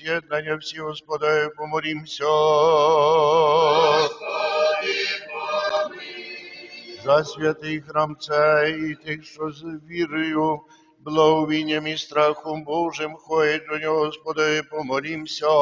з'єднання всі, Господи, помолімся. За святий храм цей і тих, що з вірою, благовінням і страхом Божим ходять до нього, Господи, помолімся. За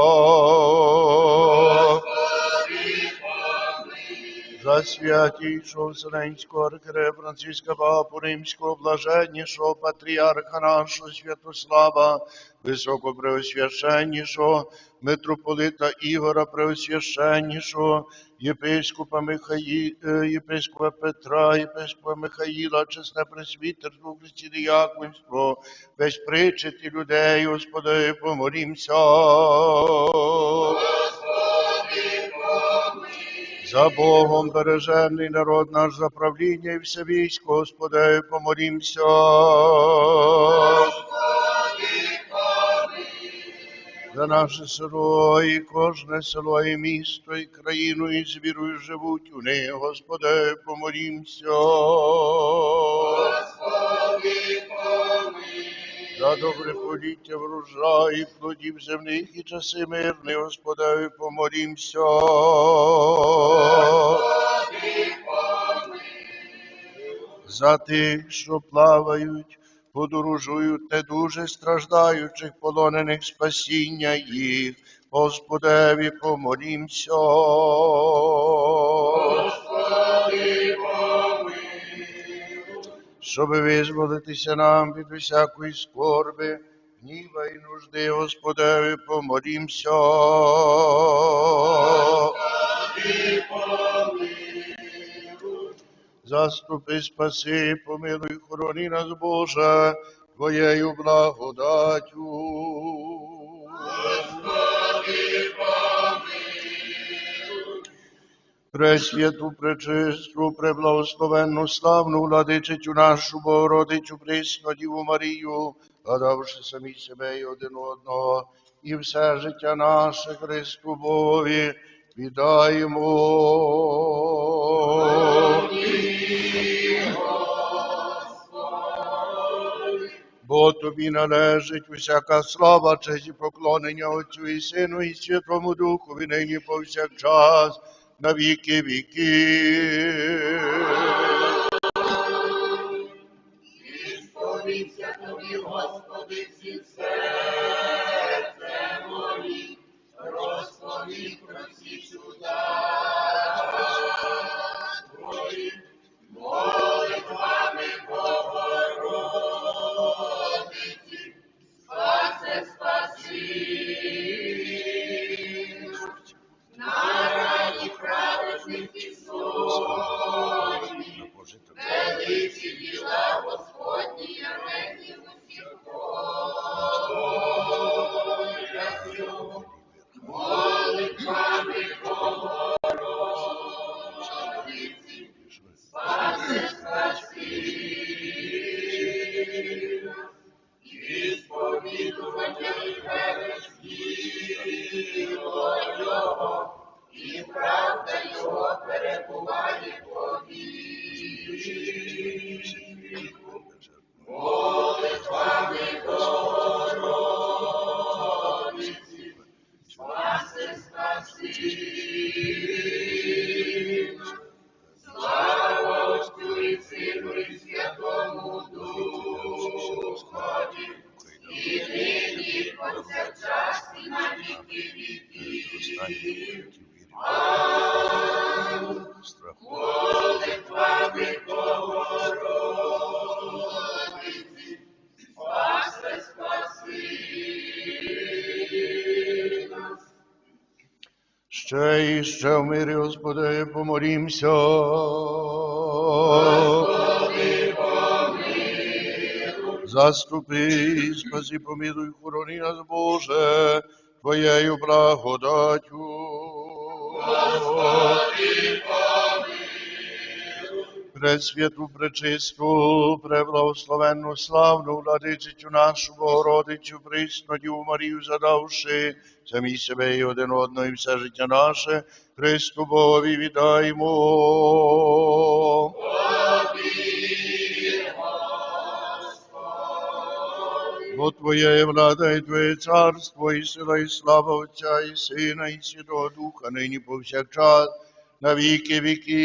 святійшого Вселенського архиерея Франциска Папу Римського, блаженнішого патріарха нашого Святослава, високопреосвященнішого митрополита Ігора Преосвященнішого, єпископа, Михаї... е, єпископа Петра, єпископа Михаїла, чесне пресвітерство, Христі діяконство, весь причет і людей, Господи, помолімся. За Богом бережений народ наш за правління і все військо, Господи, помолімся. За наше село і кожне село, і місто, і країну, і з вірою живуть у них, Господи, помолімся. За добре поліття врожай, плодів земних і часи мирні, Господи, помолімся. За тих, що плавають, подорожують, не дуже страждаючих, полонених спасіння їх, Господеві помолімся. Щоб визволитися нам від усякої скорби, гніва і нужди, Господеві, помолімся. Заступи, спаси, помилуй, хорони нас, Боже, Твоєю благодатю. Пресвяту, пречисту, преблагословенну, славну владичицю нашу Богородицю, присну Діву Марію, гадавши самі себе і один одного, і все життя наше Христу Богові віддаємо. Бо тобі належить усяка слава, честь і поклонення Отцю і Сину, і Святому Духу, і нині повсякчас, на віки віки. Сповідься mentiroso Ще в мирі, Господи, помолімся. Господи, помилуй. Заступи, спаси, помилуй, хорони нас, Боже, Твоєю благодатью. Господи presvjetu, prečistu, prevlauslovenu, slavnu vladičiću našu, Bogorodiću, prisnodju Mariju zadavši, sami sebe i odenodno i vsa žitja naše, Hristu Bovi vidajmo. Bo Tvoje je vlada i Tvoje carstvo i sila i slava Otca i Sina i Svjetova Duha, ныне по всяк час, नवी के। विकी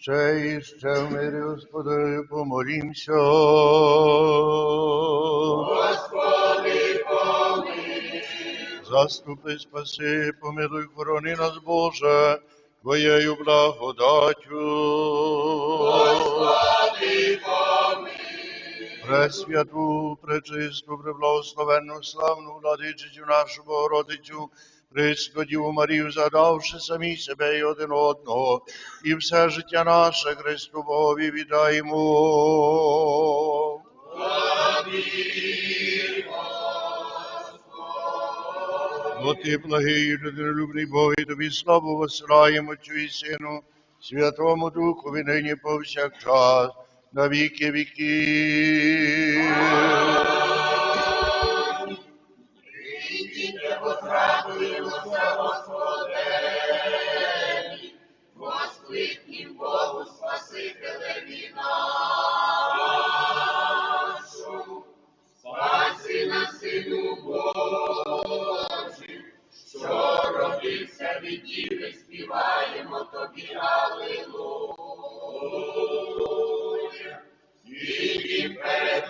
ще і ще в мирі, Господи, помолімся. Господи, помилуй. Заступи, спаси, помилуй, хорони нас, Боже, Твоєю благодаттю. Господи, помилуй. Пресвяту, пречисту, преблагословенну, славну владичицю нашу Богородицю, Христо Діву Марію, задавши самі себе і один одного, і все життя наше Христу Богові віддаємо. Бо ну, ти благий, людинолюбний Бог, і тобі славу восраємо, чуй Сину, Святому Духу, і нині повсякчас, на віки віки. Aleluia. Fique perto.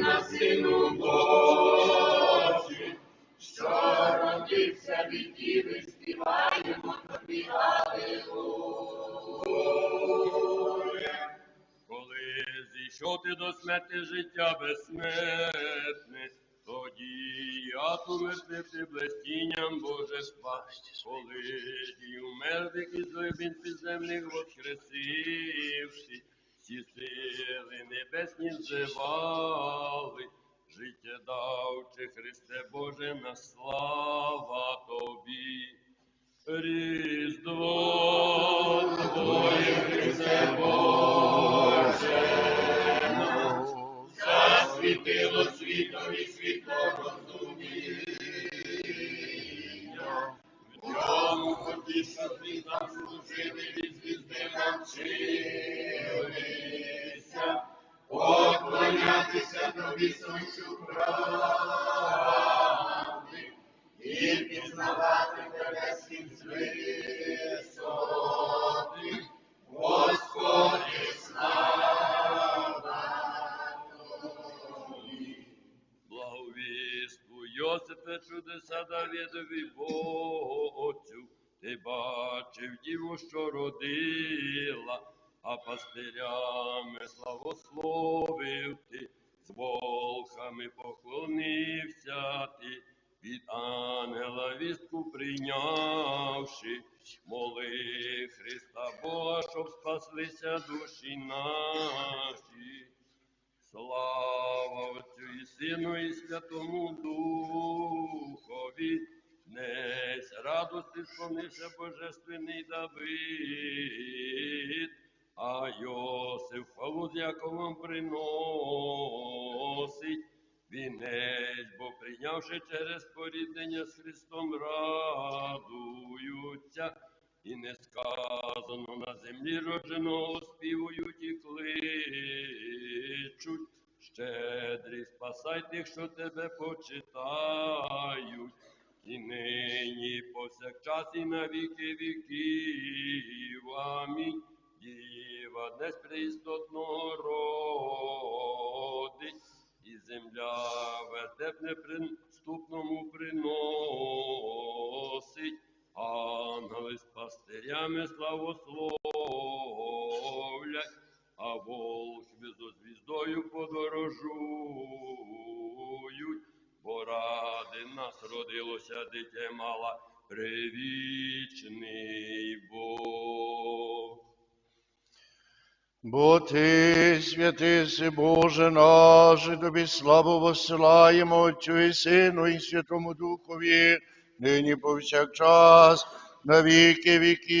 на сину Божий, що родився від діви, співаємо тобі, Аллилуйя. Коли зійшов ти до смерти життя безсмертне, тоді я умертвив ти блестінням Боже спасти, коли ті мертвих і злибін підземних воскресивши, всі сили небесні зивали, життя давче Христе Боже на слава Тобі. Різдво Твоє, Христе пастирями славословив ти, з волхами поклонився ти, від ангела вістку прийнявши, моли Христа Бога, щоб спаслися душі наші. Слава Отцю і Сину і Святому Духові, днесь радости сповнився Божественний Давид, а Йосиф хвалу з Яковом приносить, вінець, бо прийнявши через поріднення з Христом радуються, і не сказано на землі родженого співують і кличуть. Щедрий спасай тих, що тебе почитають, і нині повсякчас і на віки віків. Амінь. Десь преістотного родить, і земля вертеп неприступному приносить. Ангели з пастирями славословлять, а волхви зо звіздою подорожують, бо ради нас родилося дитя мала, привічний Бог. Бо ти, святий си Боже наш, тобі славу посилаємо Отцю і Сину і Святому Духові, нині повсякчас, на віки віків.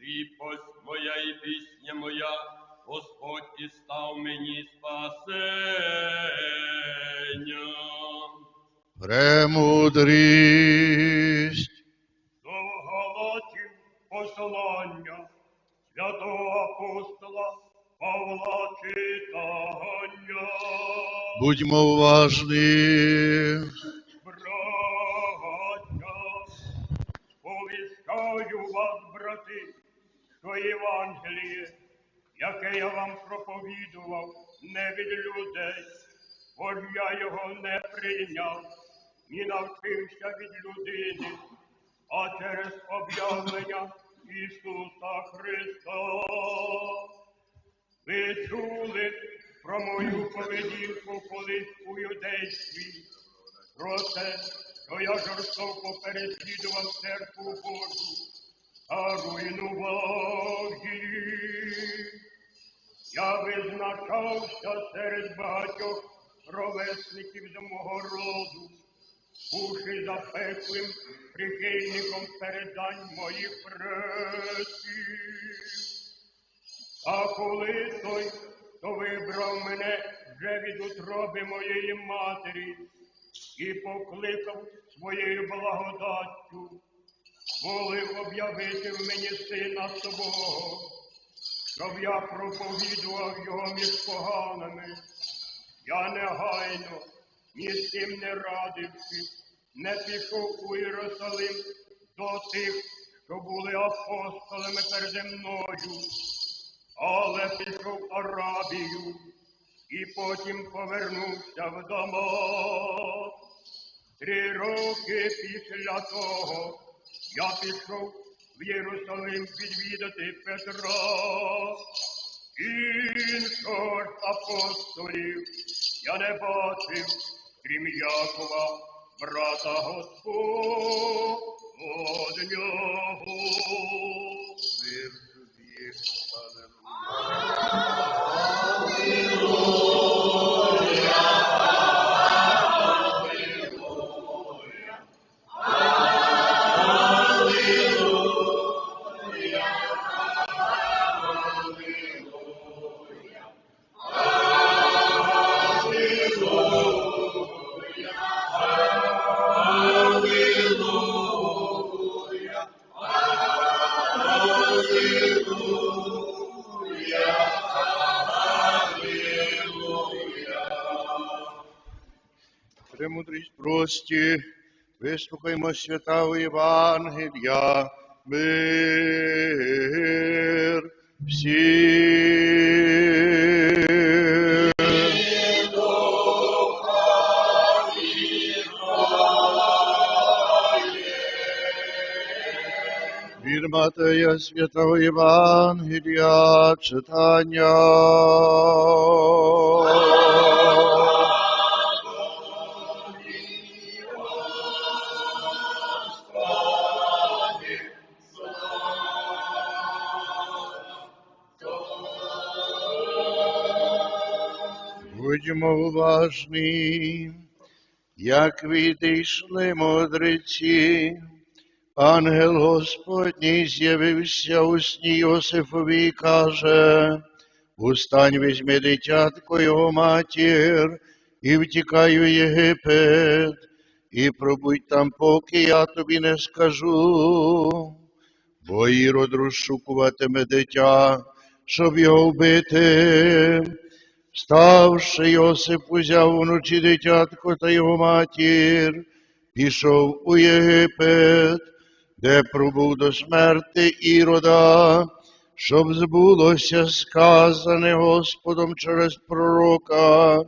Кріпость моя і пісня моя, Господь і став мені спасення. Премудрість. До Галатів послання святого апостола Павла читання. Будьмо уважні. Браття, повіскаю вас, брати, що Євангеліє, яке я вам проповідував, не від людей, бо я його не прийняв, ні навчився від людини, а через об'явлення Ісуса Христа. Ви чули про мою поведінку колись у юдействі, про те, що я жорстоко переслідував церкву Божу та руйнував її. Я визначався серед багатьох ровесників з мого роду, бувши запеклим прихильником передань моїх предків. А коли той, хто вибрав мене вже від утроби моєї матері і покликав своєю благодаттю, волив об'явити в мені сина свого, щоб я проповідував його між поганими. Я негайно, ні з тим не радивши, не пішов у Єрусалим до тих, що були апостолами переді мною але пішов Арабію і потім повернувся в. Три роки після того я пішов в Єрусалим відвідати Петра. інших апостолів я не бачив, крім Якова, брата Господнього. Прості, вислухаймо святого Євангелія, мир всім. Від Матея Святого Євангелія читання. Будьмо як відійшли мудреці, ангел Господній з'явився у сні Йосифові і каже, Устань, візьми дитятко його матір, і втікай у Єгипет, і пробудь там, поки я тобі не скажу. Бо Ірод розшукуватиме дитя, щоб його вбити. Вставши, Йосип узяв вночі дитятко та його матір, пішов у Єгипет, де пробув до смерти Ірода, щоб збулося сказане Господом через пророка.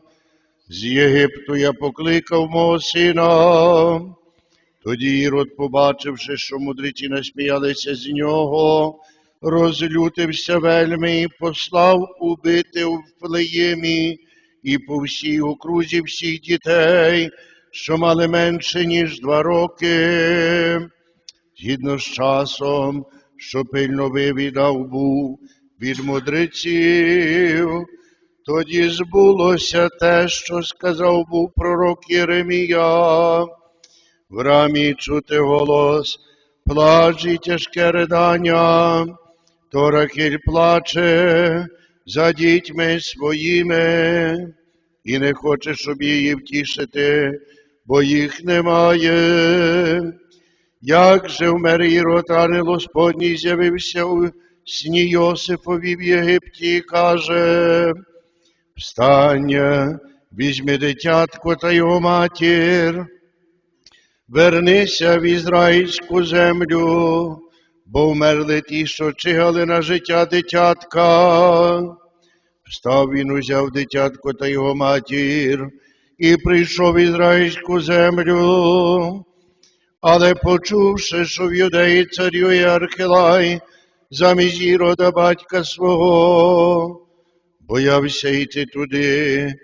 З Єгипту я покликав мого сина. Тоді Ірод, побачивши, що мудреці насміялися з нього, розлютився вельми і послав убити у Флеємі і по всій окрузі всіх дітей, що мали менше, ніж два роки. Згідно з часом, що пильно вивідав був від мудреців, тоді збулося те, що сказав був пророк Єремія. в рамі чути голос, плач і тяжке ридання, то Рахіль плаче за дітьми своїми, і не хоче, щоб її втішити, бо їх немає. Як же в Марії Ротани Господній з'явився у сні Йосифові в Єгипті, і каже, встань, візьми дитятко та його матір, вернися в ізраїльську землю, бо вмерли ті, що чигали на життя дитятка. Встав він, узяв дитятко та його матір і прийшов в ізраїльську землю. Але почувши, що в юдеї царює Архилай, замість Ірода батька свого, боявся йти туди,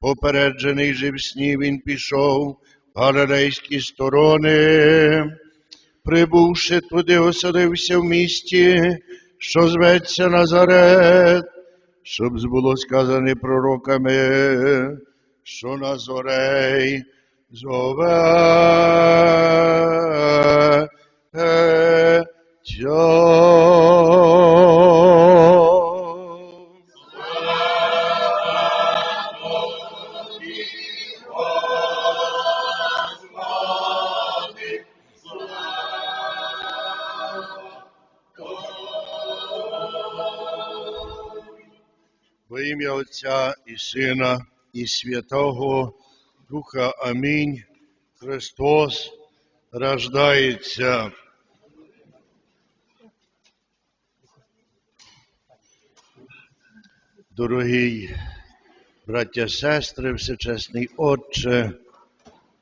попереджений же в сні він пішов в галилейські сторони. Прибувши туди, оселився в місті, що зветься Назарет, щоб було сказане пророками, що Назорей зове і Сина, і Святого Духа. Амінь. Христос рождається. Дорогий браття, сестри, всечесний Отче,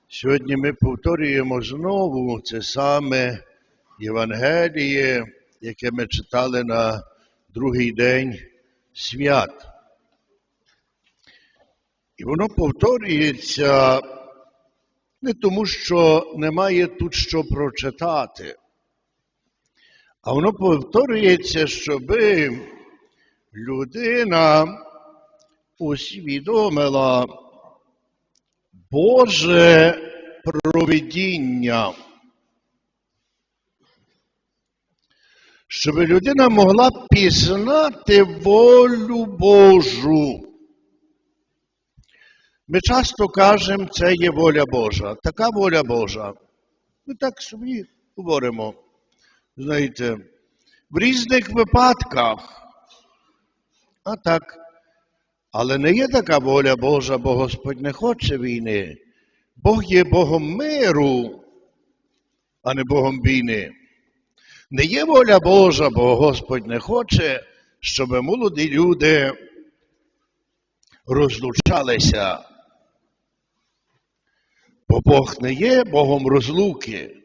сьогодні ми повторюємо знову це саме Євангеліє, яке ми читали на другий день свят. І воно повторюється не тому, що немає тут що прочитати, а воно повторюється, щоби людина усвідомила Боже провидіння. Щоб людина могла пізнати волю Божу. Ми часто кажемо, це є воля Божа, така воля Божа. Ми так собі говоримо. Знаєте, в різних випадках. А так. Але не є така воля Божа, бо Господь не хоче війни. Бог є Богом миру, а не Богом війни. Не є воля Божа, бо Господь не хоче, щоб молоді люди розлучалися. Бо Бог не є Богом розлуки,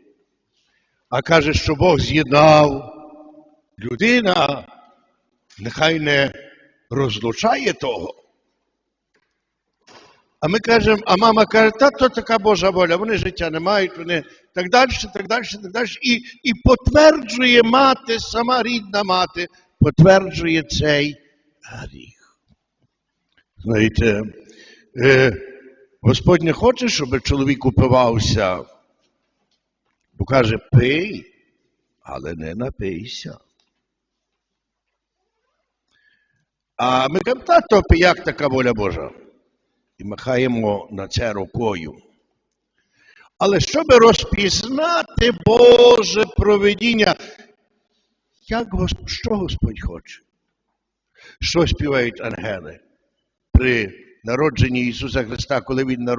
а каже, що Бог з'єднав людина, нехай не розлучає того. А ми кажемо, а мама каже, та то така Божа воля, вони життя не мають, вони так далі, так далі, так далі. І, і потверджує мати, сама рідна мати, потверджує цей гріх. Знаєте, е, Господь не хоче, щоб чоловік упивався, бо каже, пий, але не напийся. А ми кажемо, та як така воля Божа? І махаємо на це рукою. Але щоб розпізнати Боже провидіння, як що Господь хоче? Що співають ангели при народженні Ісуса Христа, коли Він народився?